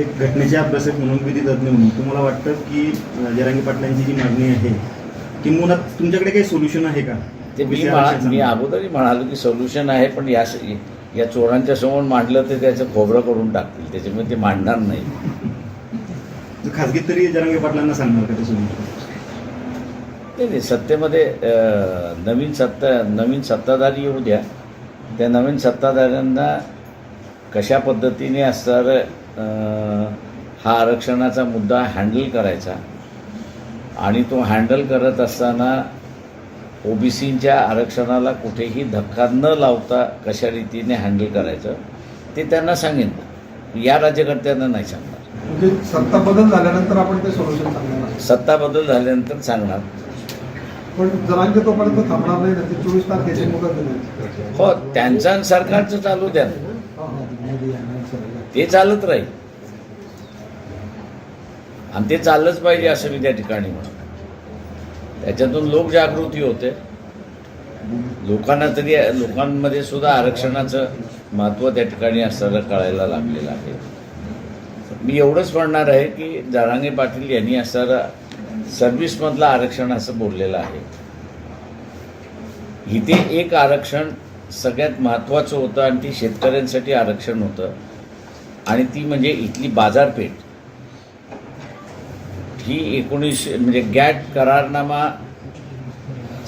एक घटनेचे अभ्यासक म्हणून विधी तज्ज्ञ म्हणून तुम्हाला वाटतं की जरांगी पाटलांची जी मागणी आहे किंवा तुमच्याकडे काही सोल्युशन आहे का? ते मी म्हणा- मी. अगोदरही म्हणालो की सोल्युशन आहे पण या या चोरांच्या समोर मांडलं तर त्याचं खोबरं करून टाकतील. त्याच्यामुळे ते मांडणार नाही. जर खासगीत तरी जरांगे पाटलांना सांगणार का ते सोल्युशन नाही नाही सत्तेमध्ये नवीन सत्ता नवीन सत्ताधारी येऊ द्या. त्या नवीन सत्ताधाऱ्यांना कशा पद्धतीने असणार हा आरक्षणाचा मुद्दा हँडल करायचा. आणि तो हँडल करत असताना ओबीसीच्या आरक्षणाला कुठेही धक्का न लावता कशा रीतीने हँडल करायचं ते त्यांना सांगेन या राज्यकर्त्यांना नाही सांगणार. म्हणजे सत्ता बदल झाल्यानंतर आपण ते सोल्युशन सांगणार. सत्ता बदल झाल्यानंतर सांगणार. पण जरांगे तोपर्यंत थांबणार नाही ना चोवीस तारखेची मुदत हो त्यांचं सरकारचं चालू द्या. ते चालत राहील. आणि ते चाललंच पाहिजे असं मी त्या ठिकाणी म्हणतो. त्याच्यातून लोकजागृती होते. लोकांना तरी लोकांमध्ये सुद्धा आरक्षणाचं महत्त्व त्या ठिकाणी असताना कळायला लागलेलं आहे. मी एवढंच म्हणणार आहे की जारांगे पाटील यांनी असणारा सर्व्हिसमधलं आरक्षण असं बोललेलं आहे. इथे एक आरक्षण सगळ्यात महत्त्वाचं होतं आणि ती शेतकऱ्यांसाठी आरक्षण होतं. आणि ती म्हणजे इथली बाजारपेठ. ही एकोणीस म्हणजे गॅट करारनामा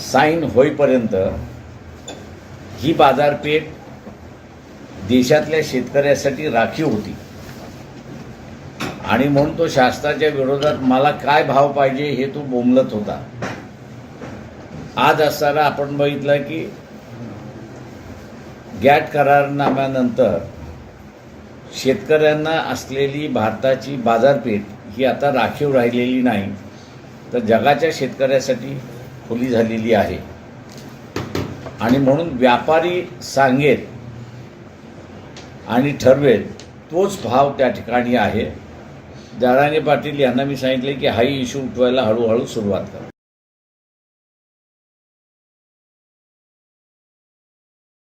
साईन होईपर्यंत ही बाजारपेठ देशातल्या शेतकऱ्यासाठी राखीव होती. आणि म्हणून तो शास्त्राच्या विरोधात मला काय भाव पाहिजे हे तो बोंबलत होता. आज असताना आपण बघितलं की गॅट करारनाम्यानंतर शेतकऱ्यांना असलेली भारताची बाजारपेठ ही आता राखीव राहिलेली नाही तर जगाच्या शेतकऱ्यासाठी खुली झालेली आहे. आणि म्हणून व्यापारी सांगेल आणि ठरवेल तोच भाव त्या ठिकाणी आहे. दाराणे पाटील यांना मी सांगितले की हाही इश्यू उठवायला हळूहळू सुरुवात करा.